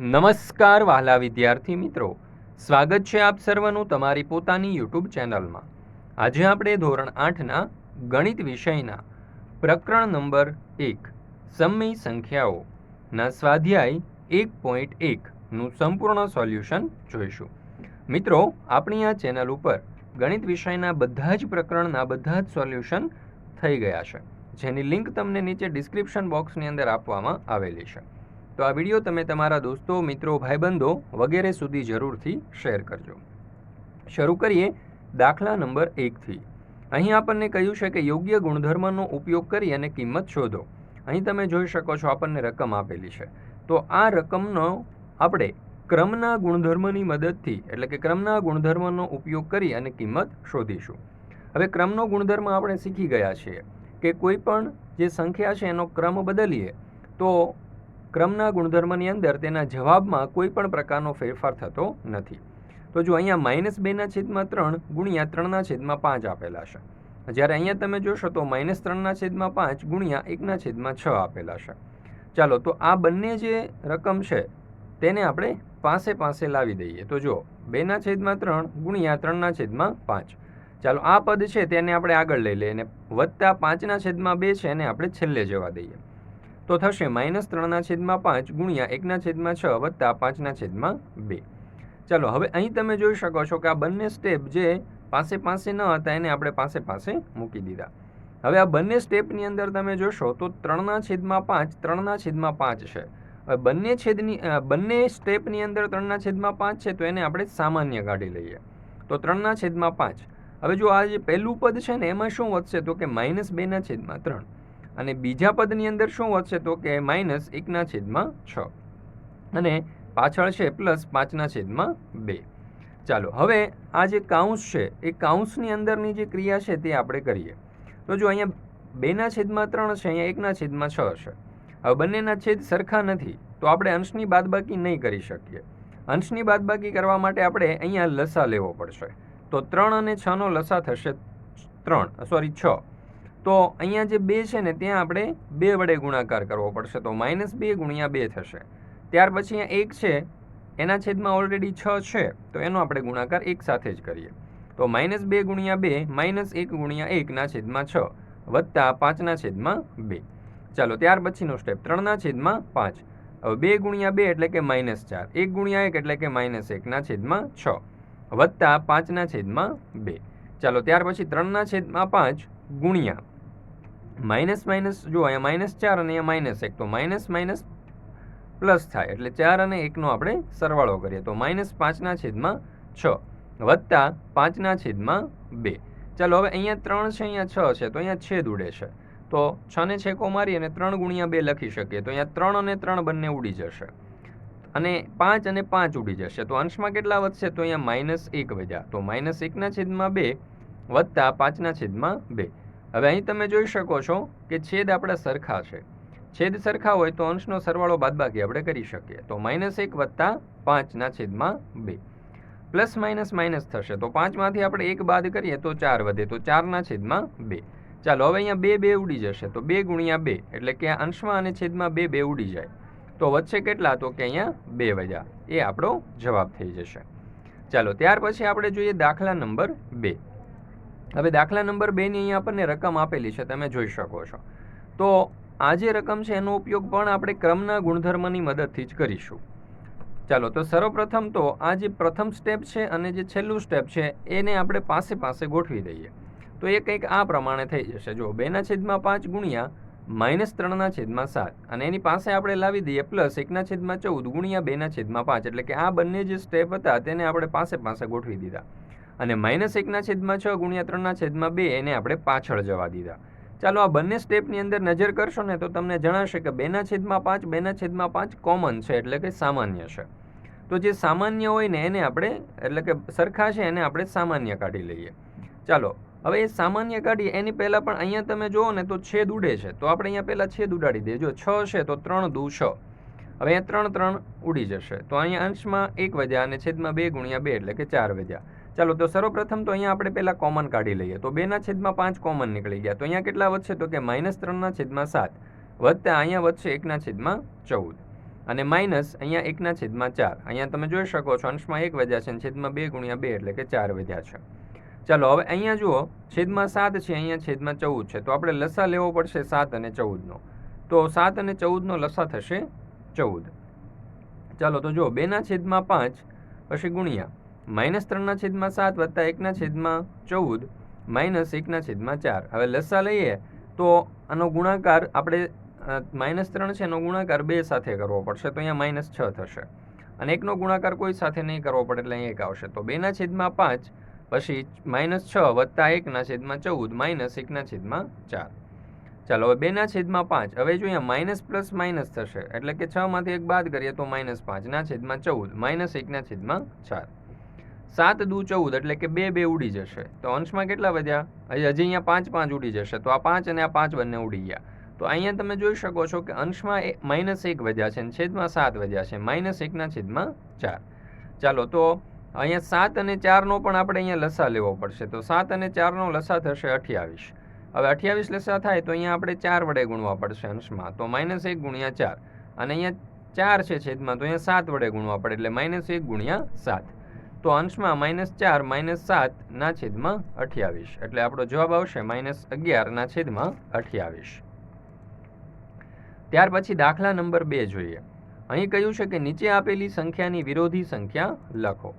નમસ્કાર વહાલા વિદ્યાર્થી મિત્રો. સ્વાગત છે આપ સર્વનું તમારી પોતાની યુટ્યુબ ચેનલમાં. આજે આપણે ધોરણ આઠના ગણિત વિષયના પ્રકરણ નંબર એક, સમય સંખ્યાઓના સ્વાધ્યાય એક પોઈન્ટ એકનું સંપૂર્ણ સોલ્યુશન જોઈશું. મિત્રો, આપણી આ ચેનલ ઉપર ગણિત વિષયના બધા જ પ્રકરણના બધા જ સોલ્યુશન થઈ ગયા છે. જેની લિંક તમને નીચે ડિસ્ક્રિપ્શન બોક્સની અંદર આપવામાં આવેલી છે. તો આ વીડિયો તમે તમારા દોસ્તો, મિત્રો, ભાઈબંધો વગેરે સુધી જરૂરથી શેર કરજો. શરૂ કરીએ દાખલા નંબર એકથી અહીં આપણને કહ્યું છે કે યોગ્ય ગુણધર્મનો ઉપયોગ કરી અને કિંમત શોધો. અહીં તમે જોઈ શકો છો આપણને રકમ આપેલી છે. તો આ રકમનો આપણે ક્રમના ગુણધર્મની મદદથી, એટલે કે ક્રમના ગુણધર્મનો ઉપયોગ કરી અને કિંમત શોધીશું. હવે ક્રમનો ગુણધર્મ આપણે શીખી ગયા છીએ કે કોઈ પણ જે સંખ્યા છે એનો ક્રમ બદલીએ, તો ક્રમના ગુણધર્મની અંદર તેના જવાબમાં કોઈ પણ પ્રકારનો ફેરફાર થતો નથી. તો જો અહીંયા માઇનસ બેના છેદમાં ત્રણ ગુણ્યા ત્રણના છેદમાં પાંચ આપેલા છે. જ્યારે અહીંયા તમે જોશો તો માઇનસ ત્રણના છેદમાં પાંચ ગુણ્યા એકના છેદમાં છ આપેલા છે. ચાલો, તો આ બંને જે રકમ છે તેને આપણે પાસે પાસે લાવી દઈએ. તો જો બેના છેદમાં ત્રણ ગુણ્યા ત્રણના છેદમાં પાંચ. ચાલો, આ પદ છે તેને આપણે આગળ લઈ લઈએ અને વત્તા પાંચના છેદમાં બે છે એને આપણે છેલ્લે જવા દઈએ. તો થશે માઇનસ ત્રણના છેદમાં પાંચ ગુણ્યા એકના છેદમાં છ વત્તા પાંચના છેદમાં બે. ચાલો, હવે અહીં તમે જોઈ શકો છો કે આ બંને સ્ટેપ જે પાસે પાસે ન હતા એને આપણે પાસે પાસે મૂકી દીધા. હવે આ બંને સ્ટેપની અંદર તમે જોશો તો ત્રણના છેદમાં પાંચ, ત્રણના છેદમાં પાંચ છે. હવે બંને છેદની બંને સ્ટેપની અંદર ત્રણના છેદમાં પાંચ છે તો એને આપણે સામાન્ય કાઢી લઈએ. તો ત્રણના છેદમાં પાંચ. હવે જો આ જે પહેલું પદ છે ને, એમાં શું વધશે તો કે માઇનસ બેના છેદમાં ત્રણ. અને બીજા પદની અંદર શું વધશે તો કે માઇનસ એકના છેદમાં છ. અને પાછળ છે પ્લસ પાંચના છેદમાં બે. ચાલો, હવે આ જે કાઉન્સ છે, એ કાઉન્સની અંદરની જે ક્રિયા છે તે આપણે કરીએ. તો જો અહીંયા બેના છેદમાં ત્રણ છે અહીંયા એકના છેદમાં છ હશે. હવે બંનેના છેદ સરખા નથી, તો આપણે અંશની બાદબાકી નહીં કરી શકીએ. અંશની બાદબાકી કરવા માટે આપણે અહીંયા લસા લેવો પડશે. તો ત્રણ અને છનો લસા થશે ત્રણ સોરી છ. તો અહીંયા જે બે છે ને, ત્યાં આપણે બે વડે ગુણાકાર કરવો પડશે. તો માઇનસ બે ગુણ્યા બે થશે. ત્યાર પછી અહીંયા એક છે, એના છેદમાં ઓલરેડી છ છે, તો એનો આપણે ગુણાકાર એક સાથે જ કરીએ. તો માઇનસ બે ગુણ્યા બે, માઇનસ એક ગુણ્યા એકના છેદમાં છ, વત્તા પાંચના છેદમાં બે. ચાલો, ત્યાર પછીનો સ્ટેપ ત્રણના છેદમાં પાંચ. હવે બે ગુણ્યા બે એટલે કે માઇનસ ચાર. એક ગુણ્યા એક એટલે કે માઇનસ એકના છેદમાં છ, વત્તા પાંચના છેદમાં બે. ચાલો, ત્યાર પછી ત્રણના છેદમાં પાંચ ગુણ્યા માઇનસ માઇનસ, જો અહીંયા માઇનસ ચાર અને અહીંયા માઇનસ એક, તો માઇનસ માઇનસ પ્લસ થાય, એટલે ચાર અને એકનો આપણે સરવાળો કરીએ, તો માઇનસ પાંચના છેદમાં છ, વત્તા પાંચના છેદમાં બે. ચાલો હવે અહીંયા ત્રણ છે, અહીંયા છ છે, તો અહીંયા છેદ ઉડે છે. તો છ ને છેકો મારી અને ત્રણ ગુણ્યા બે લખી શકીએ, તો અહીંયા ત્રણ અને ત્રણ બંને ઉડી જશે. અને પાંચ અને પાંચ ઉડી જશે, તો અંશમાં કેટલા વધશે, તો અહીંયા માઇનસ એક વધ્યા, તો માઇનસ એકના છેદમાં બે, વત્તા પાંચના છેદમાં બે. હવે અહીં તમે જોઈ શકો છો કે છેદ આપણા સરખા છે. છેદ સરખા હોય તો અંશનો સરવાળો બાદબાકી આપણે કરી શકીએ. તો માઇનસ એક વત્તા પાંચના છેદમાં બે. પ્લસ માઇનસ માઇનસ થશે. તો પાંચમાંથી આપણે એક બાદ કરીએ તો ચાર વધે. તો ચારના છેદમાં બે. ચાલો, હવે અહીંયા બે બે ઉડી જશે. તો બે ગુણ્યા બે. એટલે કે અંશમાં અને છેદમાં બે બે ઉડી જાય. તો વચ્ચે કેટલા? તો કે અહીંયા બે વજા એ આપણો જવાબ થઈ જશે. ચાલો, ત્યાર પછી આપણે જોઈએ દાખલા નંબર બે. હવે દાખલા નંબર બેની અહીંયા આપણને રકમ આપેલી છે, તમે જોઈ શકો છો. તો આ જે રકમ છે, એનો ઉપયોગ પણ આપણે ક્રમના ગુણધર્મની મદદથી જ કરીશું. ચાલો, તો સર્વપ્રથમ તો આ જે પ્રથમ સ્ટેપ છે અને જે છેલ્લું સ્ટેપ છે, એને આપણે પાસે પાસે ગોઠવી દઈએ. તો એ કંઈક આ પ્રમાણે થઈ જશે. જો બેના છેદમાં પાંચ ગુણ્યા માઇનસ ત્રણના છેદમાં સાત. અને એની પાસે આપણે લાવી દઈએ પ્લસ એકના છેદમાં ચૌદ ગુણ્યા બેના છેદમાં પાંચ. એટલે કે આ બંને જે સ્ટેપ હતા, તેને આપણે પાસે પાસે ગોઠવી દીધા. અને માઇનસ એકના છેદમાં છ ગુણ્યા ત્રણના છેદમાં બે, એને આપણે પાછળ જવા દીધા. ચાલો આ બંને સ્ટેપની અંદર નજર કરશો ને તો તમને જણાશે કે બેના છેદમાં પાંચ, બેના છેદમાં પાંચ કોમન છે, એટલે કે સામાન્ય છે. તો જે સામાન્ય હોય ને એને આપણે, એટલે કે સરખા છે, એને આપણે સામાન્ય કાઢી લઈએ. ચાલો, હવે એ સામાન્ય કાઢીએ એની પહેલાં પણ અહીંયા તમે જુઓ ને તો છેદ ઉડે છે. તો આપણે અહીંયા પહેલાં છેદ ઉડાડી દઈએ. જો છ છે તો ત્રણ દુ છ. હવે અહીંયા ત્રણ ત્રણ ઉડી જશે. તો અહીંયા અંશમાં એક વધ્યા અને છેદમાં બે ગુણ્યા બે, એટલે કે ચાર વધ્યા. ચાલો, તો સર્વપ્રથમ તો અહીંયા આપણે પહેલાં કોમન કાઢી લઈએ. તો બેના છેદમાં પાંચ કોમન નીકળી ગયા. તો અહીંયા કેટલા વધશે? તો કે માઇનસ ત્રણના છેદમાં સાત. વધતા અહીંયા વધશે એકના છેદમાં ચૌદ. અને માઇનસ અહીંયા એકના છેદમાં ચાર. અહીંયા તમે જોઈ શકો છો, અંશમાં એક વધ્યા છે અને છેદમાં બે ગુણ્યા બે એટલે કે ચાર વધ્યા છે. ચાલો, હવે અહીંયા જુઓ, છેદમાં સાત છે, અહીંયા છેદમાં ચૌદ છે. તો આપણે લસા લેવો પડશે સાત અને ચૌદનો તો સાત અને ચૌદનો લસા થશે ચૌદ. ચાલો, તો જુઓ બેના છેદમાં પાંચ, પછી ગુણ્યા. માઇનસ ત્રણના છેદમાં સાત વત્તા એકના છેદમાં ચૌદ માઇનસ એકના છેદમાં ચાર. હવે લસા લઈએ તો આનો ગુણાકાર આપણે માઇનસ ત્રણ છે એનો ગુણાકાર બે સાથે કરવો પડશે, તો અહીંયા માઇનસ છ થશે. અને એકનો ગુણાકાર કોઈ સાથે નહીં કરવો પડે એટલે અહીં એક આવશે. તો બેના છેદમાં પાંચ, પછી માઇનસ છ વત્તા એકના છેદમાં ચૌદ માઇનસ એકના છેદમાં ચાર. ચાલો, હવે બેના છેદમાં પાંચ. હવે જો અહીંયા માઇનસ પ્લસ માઇનસ થશે, એટલે કે છમાંથી એક બાદ કરીએ તો માઇનસ પાંચના છેદમાં ચૌદ માઇનસ એકના છેદમાં ચાર. સાત દુ ચૌદ એટલે કે બે બે ઉડી જશે. તો અંશમાં કેટલા વધ્યા? હજી હજી અહીંયા પાંચ પાંચ ઉડી જશે. તો આ પાંચ અને આ પાંચ બંને ઉડી ગયા. તો અહીંયા તમે જોઈ શકો છો કે અંશમાં માઇનસ એક વધ્યા છે અને છેદમાં સાત વધ્યા છે. માઇનસ એકના છેદમાં ચાર. ચાલો, તો અહીંયા સાત અને ચારનો પણ આપણે અહીંયા લસા લેવો પડશે. તો સાત અને ચારનો લસા થશે અઠ્યાવીસ. હવે અઠ્યાવીસ લસા થાય તો અહીંયા આપણે ચાર વડે ગુણવા પડશે અંશમાં. તો માઇનસ એક ગુણ્યા ચાર. અને અહીંયા ચાર છે છેદમાં, તો અહીંયા સાત વડે ગુણવા પડે એટલે માઇનસ એક ગુણ્યા સાત. તો અંશમાં માઇનસ ચાર માઇનસ સાતના છેદમાં અઠ્યાવીસ. એટલે આપણો જવાબ આવશે માઇનસ અગિયારના છેદમાં અઠ્યાવીસ. ત્યાર પછી દાખલા નંબર બે જોઈએ. અહીં કહ્યું છે કે નીચે આપેલી સંખ્યાની વિરોધી સંખ્યા લખો.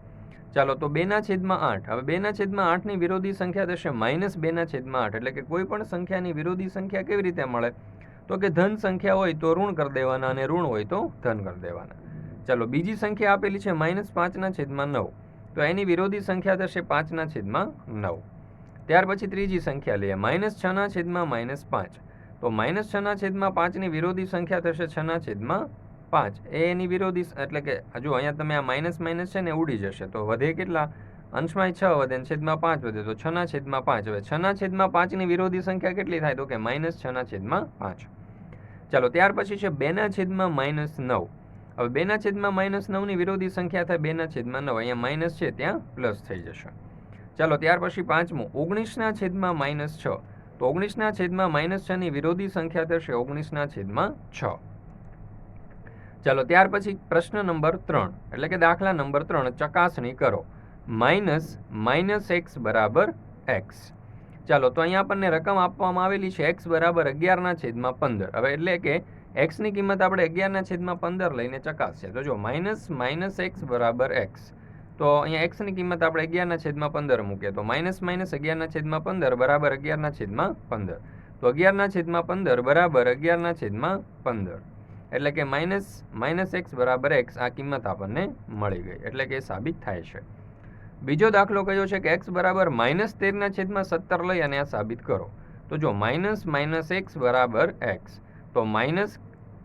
ચાલો તો બેના છેદમાં આઠ. હવે બેના છેદમાં આઠની વિરોધી સંખ્યા થશે માઇનસ બેના છેદમાં આઠ. એટલે કે કોઈ પણ સંખ્યાની વિરોધી સંખ્યા કેવી રીતે મળે? તો કે ધન સંખ્યા હોય તો ઋણ કરી દેવાના અને ઋણ હોય તો ધન કરી દેવાના. ચાલો બીજી સંખ્યા આપેલી છે માઇનસ પાંચના છેદમાં નવ. તો એની વિરોધી સંખ્યા થશે પાંચના છેદમાં નવ. ત્યાર પછી ત્રીજી સંખ્યા લઈએ. માઇનસ છના છેદમાં માઇનસ પાંચ. તો માઇનસ છના છેદમાં પાંચની વિરોધી સંખ્યા થશે છના છેદમાં પાંચ. એ એની વિરોધી એટલે કે હજુ અહીંયા તમે આ માઇનસ માઇનસ છે ને ઉડી જશે. તો વધે કેટલા? અંશમાં છ વધે ને છેદમાં પાંચ વધે. તો છના છેદમાં પાંચ. હવે છના છેદમાં પાંચની વિરોધી સંખ્યા કેટલી થાય? તો કે માઇનસ છના છેદમાં પાંચ. ચાલો, ત્યાર પછી છે બેના છેદમાં માઇનસ નવ. હવે બેના છેદમાં માઇનસ નવની વિરોધી સંખ્યા થાય બેના છેદમાં નવ, અહીંયા માઇનસ છે, ત્યાં પ્લસ થઈ જશે. ચાલો ત્યાર પછી પાંચમું ઓગણીસના છેદમાં માઇનસ છ. તો ઓગણીસના છેદમાં માઇનસ છની વિરોધી સંખ્યા થશે ઓગણીસના છેદમાં છ. ચાલો ત્યાર પછી પ્રશ્ન નંબર ત્રણ, એટલે કે દાખલા નંબર ત્રણ, ચકાસણી કરો. માઇનસ માઇનસ એક્સ બરાબર એક્સ ચાલો તો અહીંયા આપણને રકમ આપવામાં આવેલી છે એક્સ બરાબર અગિયારના છેદમાં પંદર. હવે એટલે કે એક્સની કિંમત આપણે અગિયારના છેદમાં પંદર લઈને ચકાસીએ. તો જો માઇનસ માઇનસ એક્સ બરાબર એક્સ તો અહીંયા એક્સની કિંમત આપણે અગિયારના છેદમાં પંદર મૂકીએ. તો માઇનસ માઇનસ અગિયારના છેદમાં પંદર બરાબર અગિયારના છેદમાં પંદર. તો અગિયારના છેદમાં પંદર બરાબર અગિયારના છેદમાં પંદર. એટલે કે માઇનસ માઇનસ એક્સ બરાબર એક્સ આ કિંમત આપણને મળી ગઈ. એટલે કે સાબિત થાય છે. બીજો દાખલો કયો છે કે એક્સ બરાબર માઇનસ તેરના છેદમાં સત્તર લઈ અને આ સાબિત કરો. તો જો માઇનસ માઇનસ એક્સ બરાબર એક્સ તો માઇનસ,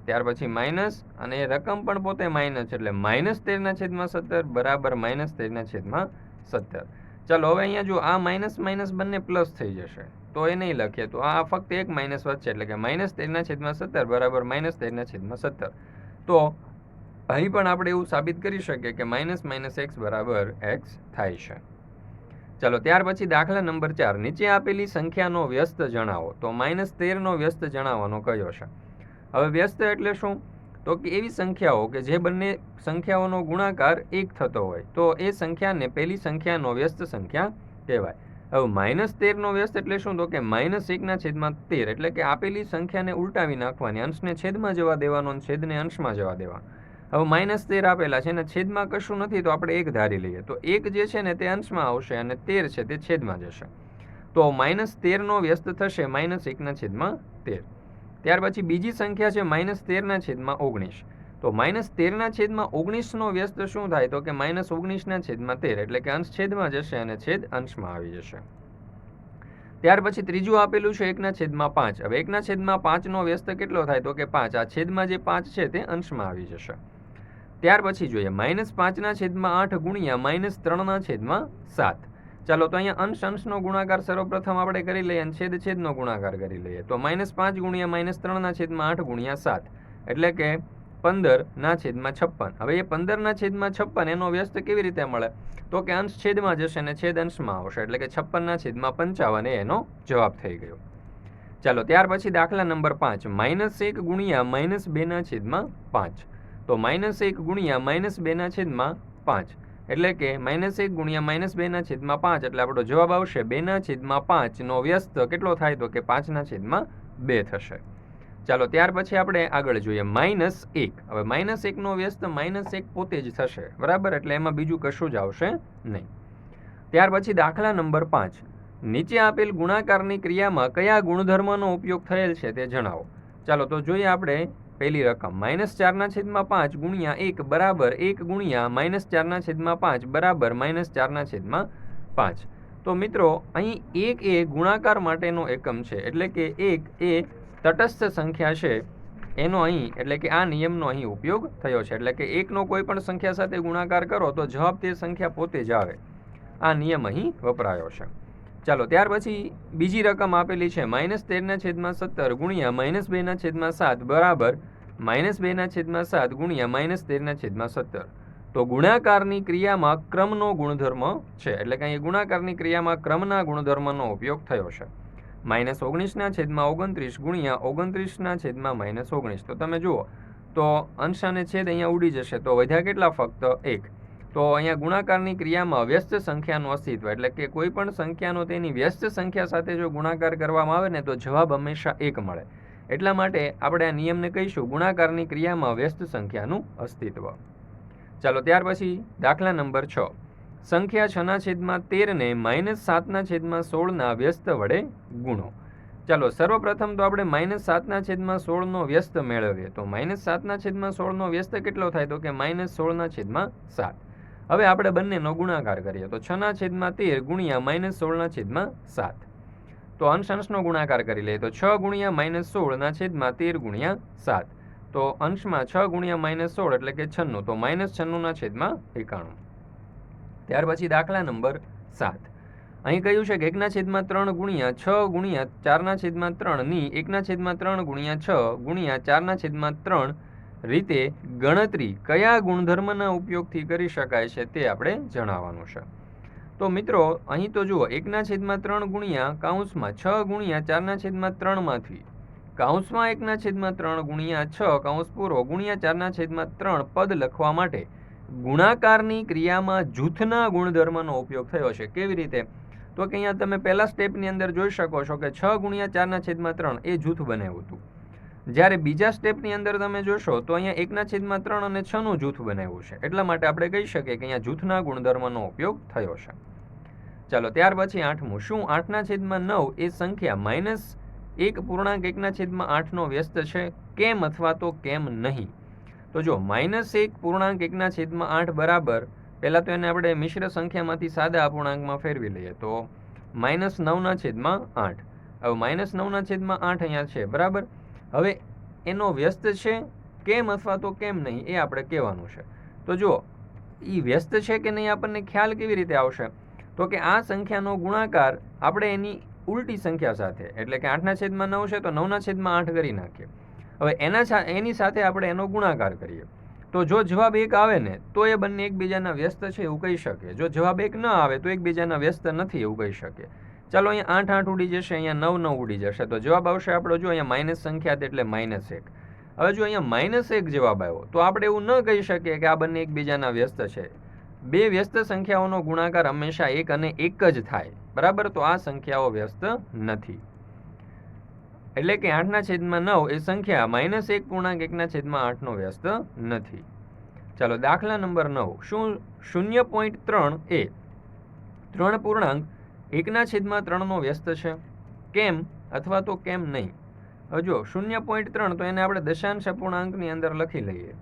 ત્યાર પછી માઇનસ અને એ રકમ પણ પોતે માઇનસ એટલે માઇનસ તેરના છેદમાં સત્તર બરાબર માઇનસ તેરના છેદમાં સત્તર. ચાલો હવે અહીંયા જો આ માઇનસ માઇનસ બંને પ્લસ થઈ જશે, તો એ નહીં લખીએ. તો આ ફક્ત એક માઇનસ વધશે એટલે કે માઇનસ તેરના છેદમાં સત્તર બરાબર માઇનસ તેરના છેદમાં સત્તર. તો અહીં પણ આપણે એવું સાબિત કરી શકીએ કે માઇનસ માઇનસ એક્સ બરાબર એક્સ થાય છે. ચાલો, ત્યાર પછી દાખલા નંબર ચાર. નીચે આપેલી સંખ્યાનો વ્યસ્ત જણાવો. તો માઇનસ તેરનો વ્યસ્ત જણાવવાનો કયો છે? હવે વ્યસ્ત એટલે શું? તો કે એવી સંખ્યાઓ કે જે બંને સંખ્યાઓનો ગુણાકાર એક થતો હોય. તો એ સંખ્યાને પેલી સંખ્યાનો વ્યસ્ત સંખ્યા કહેવાય. હવે માઇનસ તેરનો વ્યસ્ત એટલે શું? તો કે માઇનસ એકના છેદમાં તેર. એટલે કે આપેલી સંખ્યાને ઉલટાવી નાખવાની અંશને છેદમાં જવા દેવાનો છેદને અંશમાં જવા દેવાનો હવે માઇનસ તેર આપેલા છે અને છેદમાં કશું નથી, તો આપણે એક ધારી લઈએ. તો એક જે છે ને તે અંશમાં આવશે અને તેર છે તે છેદમાં જશે. તો માઇનસ તેરનો વ્યસ્ત થશે માઇનસ એકના છેદમાં તેર. ત્યાર પછી બીજી સંખ્યા છે માઇનસ તેરના છેદમાં ઓગણીસ. તો માઇનસ તેરના છેદમાં ઓગણીસનો વ્યસ્ત શું થાય? તો કે માઇનસ ઓગણીસના છેદમાં તેર, એટલે કે અંશ છેદમાં જશે અને છેદ અંશમાં આવી જશે. ત્યાર પછી ત્રીજું આપેલું છે એકના છેદમાં પાંચ. હવે એકના છેદમાં પાંચનો વ્યસ્ત કેટલો થાય? તો કે પાંચ. આ છેદમાં જે પાંચ છે તે અંશમાં આવી જશે. ત્યાર પછી જોઈએ, માઇનસ પાંચના છેદમાં આઠ ગુણ્યા માઇનસ ત્રણના છેદમાં સાત. ચાલો, તો અહીંયા અંશ અંશનો ગુણાકાર સર્વપ્રથમ આપણે કરી લઈએ અને છેદ છેદનો ગુણાકાર કરી લઈએ. તો માઇનસ પાંચ ગુણ્યા માઇનસ ત્રણના છેદમાં આઠ ગુણ્યા સાત. એટલે કે પંદરના છેદમાં છપ્પન. હવે એ પંદરના છેદમાં છપ્પન, એનો વ્યસ્ત કેવી રીતે મળે? તો કે અંશ છેદમાં જશે અને છેદ અંશમાં આવશે. એટલે કે છપ્પનના છેદમાં પંચાવન એનો જવાબ થઈ ગયો. ચાલો, ત્યાર પછી દાખલા નંબર પાંચ. માઇનસ એક ગુણ્યા માઇનસ બેના છેદમાં પાંચ. તો માઇનસ એક ગુણ્યા માઇનસ બેના છેદમાં પાંચ. એટલે કે માઇનસ એક ગુણ્યા માઇનસ બેના છેદમાં પાંચ, એટલે આપણો જવાબ આવશે બેના છેદમાં પાંચનો વ્યસ્ત કેટલો થાય તો કે પાંચના છેદમાં બે થશે. ચાલો ત્યાર પછી આપણે આગળ જોઈએ માઇનસ એક. હવે માઇનસ એકનો વ્યસ્ત માઇનસ એક પોતે જ થશે, બરાબર? એટલે એમાં બીજું કશું જ આવશે નહીં. ત્યાર પછી દાખલા નંબર પાંચ. નીચે આપેલ ગુણાકારની ક્રિયામાં કયા ગુણધર્મનો ઉપયોગ થયેલ છે તે જણાવો. ચાલો તો જોઈએ આપણે પહેલી રકમ માઇનસ ચારના છેદમાં પાંચ ગુણ્યા એક બરાબર એક ગુણ્યા માઇનસ ચારના છેદમાં પાંચ બરાબર માઇનસ ચારના છેદમાં પાંચ. તો મિત્રો, અહીં એક એ ગુણાકાર માટેનો એકમ છે, એટલે કે એક એ તટસ્થ સંખ્યા છે, એનો અહીં, એટલે કે આ નિયમનો અહીં ઉપયોગ થયો છે. એટલે કે એકનો કોઈ પણ સંખ્યા સાથે ગુણાકાર કરો તો જવાબ તે સંખ્યા પોતે જ આવે. આ નિયમ અહીં વપરાયો છે. ચાલો, ત્યાર પછી બીજી રકમ આપેલી છે, માઇનસ તેરના છેદમાં સત્તર ગુણ્યા માઇનસ બેના છેદમાં સાત બરાબર માઇનસ બેના છેદમાં સાત ગુણ્યા માઇનસ તેરના છેદમાં સત્તર. તો ગુણાકારની ક્રિયામાં ક્રમનો ગુણધર્મ છે, એટલે કે અહીં ગુણાકારની ક્રિયામાં ક્રમના ગુણધર્મનો ઉપયોગ થયો છે. માઇનસ ઓગણીસના છેદમાં ઓગણત્રીસ ગુણ્યા ઓગણત્રીસના છેદમાં માઇનસ ઓગણીસ. તો તમે જુઓ, તો અંશ અને છેદ અહીંયા ઉડી જશે, તો વધ્યા કેટલા ફક્ત એક. તો અહીંયા ગુણાકારની ક્રિયામાં વ્યસ્ત સંખ્યાનું અસ્તિત્વ એટલે કે કોઈ પણ સંખ્યાનો તેની વ્યસ્ત સંખ્યા સાથે જો ગુણાકાર કરવામાં આવે ને તો જવાબ હંમેશા એક મળે. એટલા માટે આપણે આ નિયમને કહીશું ગુણાકારની ક્રિયામાં વ્યસ્ત સંખ્યાનું અસ્તિત્વ. ચાલો ત્યાર પછી દાખલા નંબર છ. સંખ્યા છના છેદમાં તેરને માઇનસ સાતના છેદમાં સોળના વ્યસ્ત વડે ગુણો. ચાલો સર્વપ્રથમ તો આપણે માઇનસ સાતના છેદમાં સોળનો વ્યસ્ત મેળવીએ. તો માઇનસ સાતના છેદમાં સોળનો વ્યસ્ત કેટલો થાય? તો કે માઇનસ સોળના છેદમાં સાત. હવે આપણે બંનેનો ગુણાકાર કરીએ. તો છના છેદમાં તેર ગુણ્યા માઇનસ સોળના છેદમાં સાત. તો અંશ અંશનો ગુણાકાર કરી લઈએ. તો છ ગુણ્યા માઇનસ સોળના છેદમાં તેર ગુણ્યા સાત. તો અંશમાં છ ગુણ્યા માઇનસ સોળ એટલે કે છન્નું. તો માઇનસ છન્નુંના છેદમાં એકાણું. ત્યાર પછી દાખલા નંબર સાત. અહીં કહ્યું છે કે એકના છેદમાં ત્રણ ગુણ્યા છ ગુણ્યા ચારના છેદમાં ત્રણની એકના છેદમાં ત્રણ ગુણ્યા છ ગુણ્યા ચારના છેદમાં ત્રણ રીતે ગણતરી કયા ગુણધર્મના ઉપયોગથી કરી શકાય છે તે આપણે જણાવવાનું છે. તો મિત્રો, અહીં તો જુઓ, એકના છેદમાં ત્રણ ગુણ્યા કાઉન્સમાં છ ગુણ્યા ચારના છેદમાં ત્રણમાંથી કાઉન્સમાં એકના છેદમાં ત્રણ ગુણ્યા છ કાઉન્સ પૂરો ગુણ્યા ચારના છેદમાં ત્રણ પદ લખવા માટે ગુણાકારની ક્રિયામાં જૂથના ગુણધર્મનો ઉપયોગ થયો છે. કેવી રીતે? તો કે અહીંયા તમે પહેલા સ્ટેપની અંદર જોઈ શકો છો કે છ ગુણ્યા ચારના છેદમાં ત્રણ એ જૂથ બનાવ્યું હતું. જ્યારે બીજા સ્ટેપની અંદર તમે જોશો, તો અહીંયા એકના છેદમાં ત્રણ અને છનું જૂથ બનાવ્યું છે. એટલા માટે આપણે કહી શકીએ કે અહીંયા જૂથના ગુણધર્મનો ઉપયોગ થયો છે. ચાલો, ત્યાર પછી આઠમું. શું આઠના છેદમાં નવ એ સંખ્યા માઇનસ એક પૂર્ણાંક એકના છેદમાં આઠનો વ્યસ્ત છે? કેમ અથવા તો કેમ નહીં? તો જો માઇનસ એક પૂર્ણાંક એકના છેદમાં આઠ બરાબર, પહેલાં તો એને આપણે મિશ્ર સંખ્યામાંથી સાદા અપૂર્ણાંકમાં ફેરવી લઈએ. તો માઇનસ નવના છેદમાં આઠ. હવે માઇનસ નવના છેદમાં આઠ અહીંયા છે, બરાબર? હવે એનો વ્યસ્ત છે કેમ અથવા તો કેમ નહીં એ આપણે કહેવાનું છે. તો જુઓ એ વ્યસ્ત છે કે નહીં આપણને ખ્યાલ કેવી રીતે આવશે? તો કે આ સંખ્યાનો ગુણાકાર આપણે એની ઉલટી સંખ્યા સાથે, એટલે કે આઠના છેદમાં નવ છે તો નવના છેદમાં આઠ કરી નાખીએ. હવે એના એની સાથે આપણે એનો ગુણાકાર કરીએ. તો જો જવાબ એક આવે ને, તો એ બંને એકબીજાના વ્યસ્ત છે એવું કહી શકીએ. જો જવાબ એક ન આવે તો એકબીજાના વ્યસ્ત નથી એવું કહી શકીએ. ચાલો અહીંયા આઠ આઠ ઉડી જશે, અહીંયા નવ નવ ઉડી જશે. તો જવાબ આવશે આપણો જો અહીંયા માઇનસ સંખ્યા એટલે માઇનસ એક. હવે જો અહીંયા માઇનસ એક જવાબ આવ્યો, તો આપણે એવું ન કહી શકીએ કે આ બંને એકબીજાના વ્યસ્ત છે. બે વ્યસ્ત સંખ્યાઓનો ગુણાકાર હંમેશા એક અને એક જ થાય. બરાબર? તો આ સંખ્યાઓ વ્યસ્ત નથી. એટલે કે આઠના છેદમાં નવ એ સંખ્યા માઇનસ એક પૂર્ણાંક એકના છેદમાં આઠનો વ્યસ્ત નથી. ચાલો દાખલા નંબર નવ. શું શૂન્ય પોઈન્ટ ત્રણ એ ત્રણ પૂર્ણાંક એકના છેદમાં ત્રણનો વ્યસ્ત છે. કેમ અથવા તો કેમ નહીં? હજો શૂન્ય પોઈન્ટ ત્રણ તો એને આપણે દશાંશ અપૂર્ણાંકની અંદર લખી લઈએ.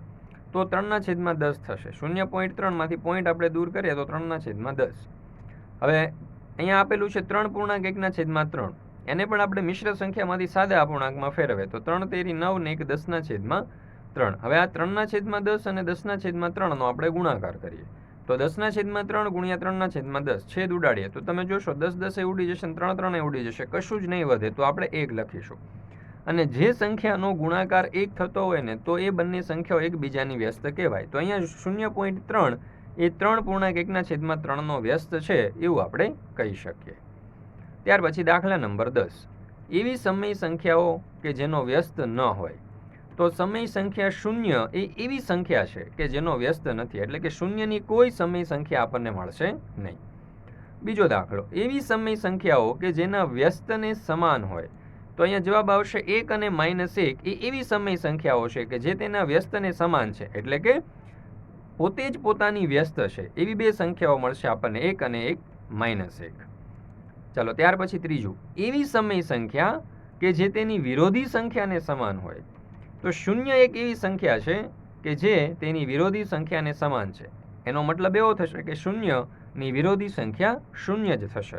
તો ત્રણના છેદમાં દસ થશે. શૂન્ય પોઈન્ટ ત્રણમાંથી પોઈન્ટ આપણે દૂર કરીએ તો ત્રણના છેદમાં દસ. હવે અહીંયા આપેલું છે ત્રણ પૂર્ણાંક, એકના છેદમાં ત્રણ. એને પણ આપણે મિશ્ર સંખ્યામાંથી સાદા અપૂર્ણાંકમાં ફેરવે તો ત્રણ તેરી નવ ને એક દસના છેદમાં ત્રણ. હવે આ ત્રણના છેદમાં દસ અને દસના છેદમાં ત્રણનો આપણે ગુણાકાર કરીએ. તો દસના છેદમાં ત્રણ ગુણ્યા ત્રણના છેદમાં દસ, છેદ ઉડાડીએ. તો તમે જોશો, દસ, દસે ઉડી જશે ત્રણ, ત્રણે ઉડી જશે. કશું જ નહીં વધે, તો આપણે એક લખીશું. અને જે સંખ્યાનો ગુણાકાર એક થતો હોય ને, તો એ બંને સંખ્યાઓ એકબીજાની વ્યસ્ત કહેવાય. તો અહીંયા શૂન્ય પોઈન્ટ ત્રણ એ ત્રણ પૂર્ણાંક એકના છેદમાં ત્રણનો વ્યસ્ત છે, એવું આપણે કહી શકીએ. ત્યાર પછી દાખલા નંબર દસ. એવી સમય સંખ્યાઓ કે જેનો વ્યસ્ત ન હોય. તો સમય સંખ્યા શૂન્ય એ એવી સંખ્યા છે કે જેનો વ્યસ્ત નથી. એટલે કે શૂન્યની કોઈ સમય સંખ્યા આપણને મળશે નહીં. બીજો દાખલો. એવી સમય સંખ્યાઓ કે જેના વ્યસ્તને સમાન હોય. તો અહીંયા જવાબ આવશે એક અને માઇનસ એક એ એવી સમય સંખ્યાઓ છે કે જે તેના વ્યસ્તને સમાન છે. એટલે કે પોતે જ પોતાની વ્યસ્ત છે. એવી બે સંખ્યાઓ મળશે આપણને. એક અને એક માઇનસ એક. ચાલો, ત્યાર પછી ત્રીજું. એવી સમય સંખ્યા કે જે તેની વિરોધી સંખ્યાને સમાન હોય. તો શૂન્ય એક એવી સંખ્યા છે કે જે તેની વિરોધી સંખ્યાને સમાન છે. એનો મતલબ એવો થશે કે શૂન્યની વિરોધી સંખ્યા શૂન્ય જ થશે.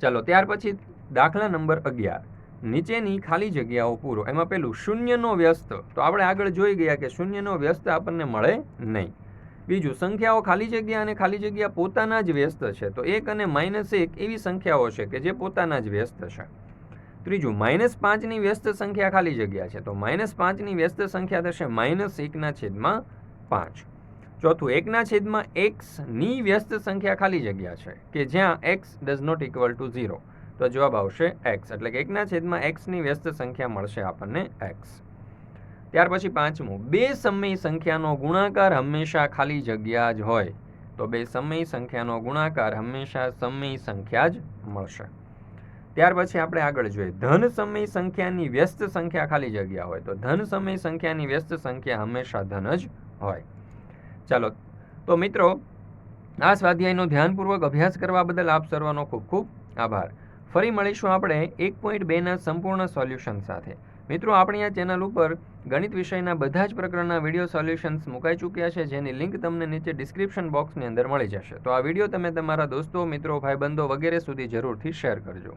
ચાલો, ત્યાર પછી દાખલા નંબર અગિયાર. નીચેની ખાલી જગ્યાઓ પૂરો. એમાં પેલું શૂન્યનો વ્યસ્ત. તો આપણે આગળ જોઈ ગયા કે શૂન્યનો વ્યસ્ત આપણને મળે નહીં. બીજું, સંખ્યાઓ ખાલી જગ્યા અને ખાલી જગ્યા પોતાના જ વ્યસ્ત છે. તો એક અને માઇનસ એક એવી સંખ્યાઓ છે કે જે પોતાના જ વ્યસ્ત છે. ત્રીજું માઇનસ પાંચની વ્યસ્ત સંખ્યા ખાલી જગ્યા છે, તો માઇનસ પાંચની વ્યસ્ત સંખ્યા થશે માઇનસ એકના છેદમાં પાંચ. ચોથું એકના છેદમાં એક્સની વ્યસ્ત સંખ્યા ખાલી જગ્યા છે, કે જ્યાં x does not equal to zero તો જવાબ આવશે એક્સ એટલે કે એકના છેદમાં એક્સની વ્યસ્ત સંખ્યા મળશે આપણને એક્સ ત્યાર પછી પાંચમું, બે સમય સંખ્યાનો ગુણાકાર હંમેશા ખાલી જગ્યા જ હોય, તો બે સમય સંખ્યાનો ગુણાકાર હંમેશા સમય સંખ્યા જ મળશે. ત્યાર પછી આપણે આગળ જોઈએ. ધન સમય સંખ્યાની વ્યસ્ત સંખ્યા ખાલી જગ્યા હોય તો ધન સમય સંખ્યાની વ્યસ્ત સંખ્યા હંમેશા ધન જ હોય. ચાલો, તો મિત્રો, આ સ્વાધ્યાયનો ધ્યાનપૂર્વક અભ્યાસ કરવા બદલ આપ સર્વનો ખૂબ ખૂબ આભાર. ફરી મળીશું આપણે એક પોઈન્ટ બેના સંપૂર્ણ સોલ્યુશન સાથે. મિત્રો, આપણી આ ચેનલ ઉપર ગણિત વિષયના બધા જ પ્રકરણના વીડિયો સોલ્યુશન્સ મુકાઈ ચૂક્યા છે, જેની લિંક તમને નીચે ડિસ્ક્રિપ્શન બોક્સની અંદર મળી જશે. તો આ વીડિયો તમે તમારા દોસ્તો, મિત્રો, ભાઈબંધો વગેરે સુધી જરૂરથી શેર કરજો.